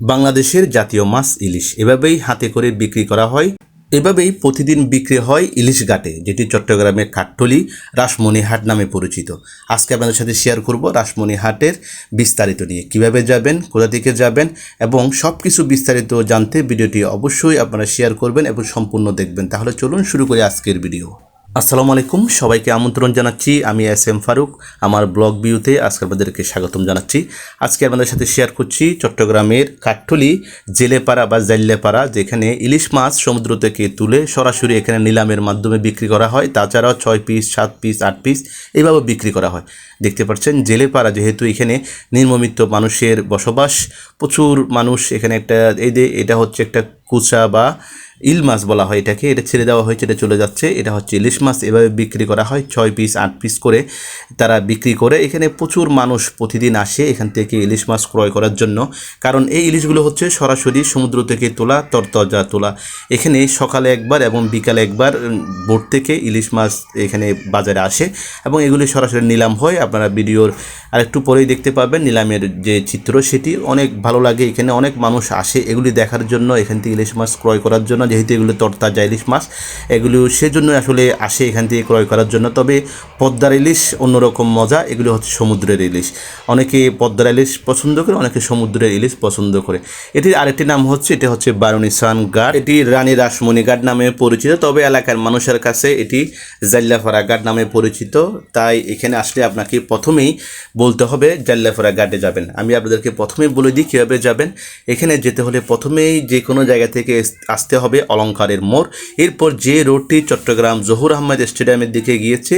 বাংলাদেশের জাতীয় মাছ ইলিশ। এভাবেই হাতে করে বিক্রি করা হয়। এভাবেই প্রতিদিন বিক্রি হয় ইলিশ ঘাটে যেটি চট্টগ্রামের কাঠটলি রাসমণিহাট নামে পরিচিত। আজকে আপনাদের সাথে শেয়ার করব রাসমণিহাটের বিস্তারিত নিয়ে। কীভাবে যাবেন, কোথা থেকে যাবেন এবং সব কিছু বিস্তারিত জানতে ভিডিওটি অবশ্যই আপনারা শেয়ার করবেন এবং সম্পূর্ণ দেখবেন। তাহলে চলুন শুরু করি আজকের ভিডিও আসসালামু আলাইকুম, সবাইকে আমন্ত্রণ জানাচ্ছি। আমি এস এম ফারুক, আমার ব্লগ ভিউতে আজকে আপনাদেরকে স্বাগতম জানাচ্ছি। আজকে আপনাদের সাথে শেয়ার করছি চট্টগ্রামের কাঠঠলি, জেলেপাড়া বা জাল্লেপাড়া যেখানে ইলিশ মাছ সমুদ্র থেকে তুলে সরাসরি এখানে নিলামের মাধ্যমে বিক্রি করা হয়। তাছাড়াও ছয় পিস সাত পিস আট পিস এইভাবে বিক্রি করা হয়। দেখতে পাচ্ছেন, জেলেপাড়া যেহেতু এখানে নির্মমিত মানুষের বসবাস, প্রচুর মানুষ এখানে একটা, এই এটা হচ্ছে একটা কুচা বা ইল মাছ বলা হয় এটাকে, এটা ছেড়ে দেওয়া হয়েছে, এটা চলে যাচ্ছে, এটা হচ্ছে ইলিশ মাছ। এভাবে বিক্রি করা হয়, ছয় পিস আট পিস করে তারা বিক্রি করে। এখানে প্রচুর মানুষ প্রতিদিন আসে এখান থেকে ইলিশ মাছ ক্রয় করার জন্য। কারণ এই ইলিশগুলো হচ্ছে সরাসরি সমুদ্র থেকে তোলা, তরতাজা তোলা। এখানে সকালে একবার এবং বিকালে একবার বোট থেকে ইলিশ মাছ এখানে বাজারে আসে এবং এগুলি সরাসরি নিলাম হয়। আপনারা ভিডিওর আরেকটু পরেই দেখতে পাবেন নিলামের যে চিত্র, সেটি অনেক ভালো লাগে। এখানে অনেক মানুষ আসে এগুলি দেখার জন্য, এখান থেকে ইলিশ মাছ ক্রয় করার জন্য। যেহেতু এগুলো তরতাজা ইলিশ মাছ, এগুলো সেজন্য আসলে আসে এখান থেকে ক্রয় করার জন্য। তবে পদ্মার ইলিশ অন্যরকম মজা, এগুলো হচ্ছে সমুদ্রের ইলিশ। অনেকে পদ্মার ইলিশ পছন্দ করে, অনেকে সমুদ্রের ইলিশ পছন্দ করে। এটির আরেকটি নাম হচ্ছে, এটি হচ্ছে বারুনিসান ঘাট। এটি রানী রাসমণি ঘাট নামে পরিচিত, তবে এলাকার মানুষের কাছে এটি জাল্লাফারা ঘাট নামে পরিচিত। তাই এখানে আসলে আপনাকে প্রথমেই বলতে হবে, জাল্লাফারা ঘাটে যাবেন। আমি আপনাদেরকে প্রথমেই বলে দিই কীভাবে যাবেন। এখানে যেতে হলে প্রথমেই যে কোনো জায়গা থেকে আসতে হবে অলঙ্কারের মোড়। এরপর যে রোডটি চট্টগ্রাম জহুর আহমেদ স্টেডিয়ামের দিকে গিয়েছে,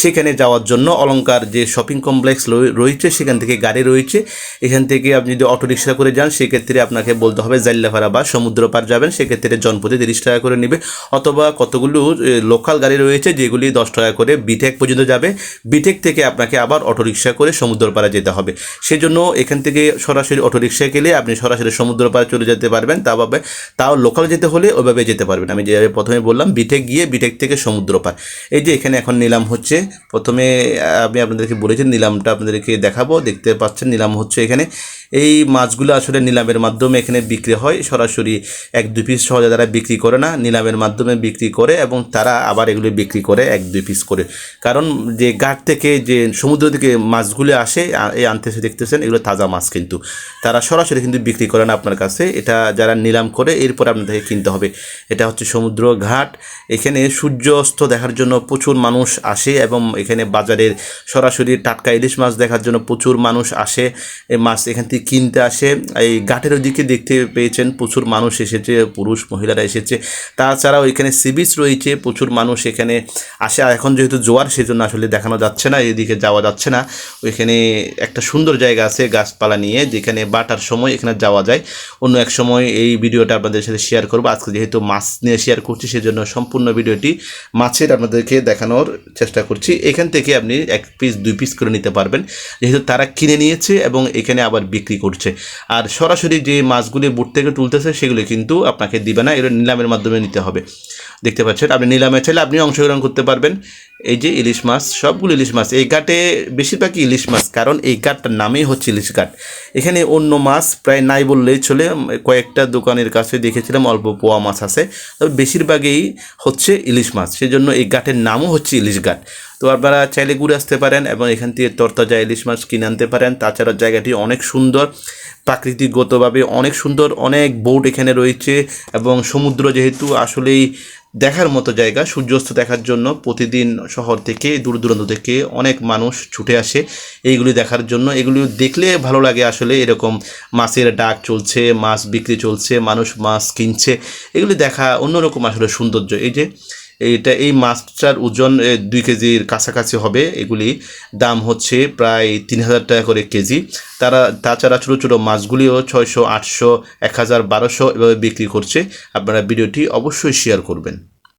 সেখানে যাওয়ার জন্য অলঙ্কার যে শপিং কমপ্লেক্স রয়েছে, সেখান থেকে গাড়ি রয়েছে। এখান থেকে আপনি যদি অটো রিক্সা করে যান, সেক্ষেত্রে আপনাকে বলতে হবে জাল্লাফারা বা সমুদ্র পার যাবেন। সেক্ষেত্রে জনপতি তিরিশ টাকা করে নেবে। অথবা কতগুলো লোকাল গাড়ি রয়েছে, যেগুলি দশ টাকা করে বিটেক পর্যন্ত যাবে। বিটেক থেকে আপনাকে আবার অটো রিক্সা করে সমুদ্র পাড়ে যেতে হবে। সেজন্য এখান থেকে সরাসরি অটো রিক্সা গেলে আপনি সরাসরি সমুদ্র পাড়ে চলে যেতে পারবেন। তা ভাবে তাও লোকাল যেতে হলে ওইভাবে যেতে পারবেন। আমি যেভাবে প্রথমে বললাম, বিটেক গিয়ে বিটেক থেকে সমুদ্র পার এই যে এখানে এখন নিলাম হচ্ছে, প্রথমে আমি আপনাদেরকে বলেছি, নিলামটা আপনাদেরকে দেখাবো, দেখতে পাচ্ছেন, নিলাম হচ্ছে এখানে। এই মাছগুলো আসলে নিলামের মাধ্যমে এখানে বিক্রি হয়। সরাসরি এক, দুই পিস সহজে তারা বিক্রি করে না। নিলামের মাধ্যমে বিক্রি করে এবং তারা আবার এগুলো বিক্রি করে এক, দুই পিস করে। কারণ যে ঘাট থেকে যে সমুদ্র থেকে মাছগুলো আসে এই আনতেছে দেখতেছেন, এগুলো তাজা মাছ কিন্তু। তারা সরাসরি কিন্তু বিক্রি করে না আপনার কাছে। এটা যারা নিলাম করে, এরপর আপনাদেরকে কিনতে হবে। এটা হচ্ছে সমুদ্র ঘাট। এখানে সূর্য অস্ত দেখার জন্য প্রচুর মানুষ আসে এবং এখানে বাজারের সরাসরি টাটকা ইলিশ মাছ দেখার জন্য প্রচুর মানুষ আসে। এই মাছ এখান থেকে কিনতে আসে। এই ঘাটের ওদিকে দেখতে পেয়েছেন প্রচুর মানুষ এসেছে, পুরুষ, মহিলারা এসেছে। তাছাড়াও এখানে সি বিচ রয়েছে, প্রচুর মানুষ এখানে আসে। এখন যেহেতু জোয়ার, সেজন্য আসলে দেখানো যাচ্ছে না, এদিকে যাওয়া যাচ্ছে না। ওইখানে একটা সুন্দর জায়গা আছে গাছপালা নিয়ে, যেখানে বাটার সময় এখানে যাওয়া যায়। অন্য এক সময় এই ভিডিওটা আপনাদের সাথে শেয়ার করব। আজকে যেহেতু মাছ নিয়ে শেয়ার করছি, সেজন্য সম্পূর্ণ ভিডিওটি মাছের আপনাদেরকে দেখানোর চেষ্টা করছি। এখান থেকে আপনি এক পিস দুই পিস করে নিতে পারবেন। যেহেতু তারা কিনে নিয়েছে এবং এখানে আবার বিক্রি করছে। আর সরাসরি যে মাছগুলি বুট থেকে তুলতেছে, সেগুলি কিন্তু আপনাকে দিবে না। এগুলো নিলামের মাধ্যমে নিতে হবে। দেখতে পাচ্ছেন, আপনি নিলামে চাইলে আপনি অংশগ্রহণ করতে পারবেন। এই যে ইলিশ মাছ, সবগুলো ইলিশ মাছ, এই ঘাটে বেশিরভাগই ইলিশ মাছ, কারণ এই ঘাটটার নামেই হচ্ছে ইলিশ ঘাট এখানে অন্য মাছ প্রায় নাই বললেই চলে কয়েকটা দোকানের কাছে দেখেছিলাম অল্প পোয়া মাছ আছে, তবে বেশিরভাগই হচ্ছে ইলিশ মাছ, সেজন্য এই ঘাটের নামও হচ্ছে ইলিশ ঘাট তো আপনারা চাইলে ঘুরে আসতে পারেন এবং এখান থেকে তরতাজা ইলিশ মাছ কিনে আনতে পারেন, তাছাড়া জায়গাটি অনেক সুন্দর, প্রাকৃতিকগতভাবে অনেক সুন্দর, অনেক বোট এখানে রয়েছে এবং সমুদ্র যেহেতু আসলেই দেখার মতো জায়গা, সূর্যাস্ত দেখার জন্য প্রতিদিন শহর থেকে, দূর দূরান্ত থেকে অনেক মানুষ ছুটে আসে এইগুলি দেখার জন্য। এগুলি দেখলে ভালো লাগে আসলে এরকম মাছের ডাক চলছে, মাছ বিক্রি চলছে, মানুষ মাছ কিনছে। এগুলি দেখা অন্যরকম আসলে সৌন্দর্য। এই যে, এইটা, এই মাছটার ওজন দুই কেজির কাছাকাছি হবে। এগুলি দাম হচ্ছে প্রায় তিন হাজার টাকা করে কেজি। তারা, তাছাড়া ছোটো ছোটো মাছগুলিও ছয়শো, আটশো, এক হাজার, বারোশো এভাবে বিক্রি করছে। আপনারা ভিডিওটি অবশ্যই শেয়ার করবেন।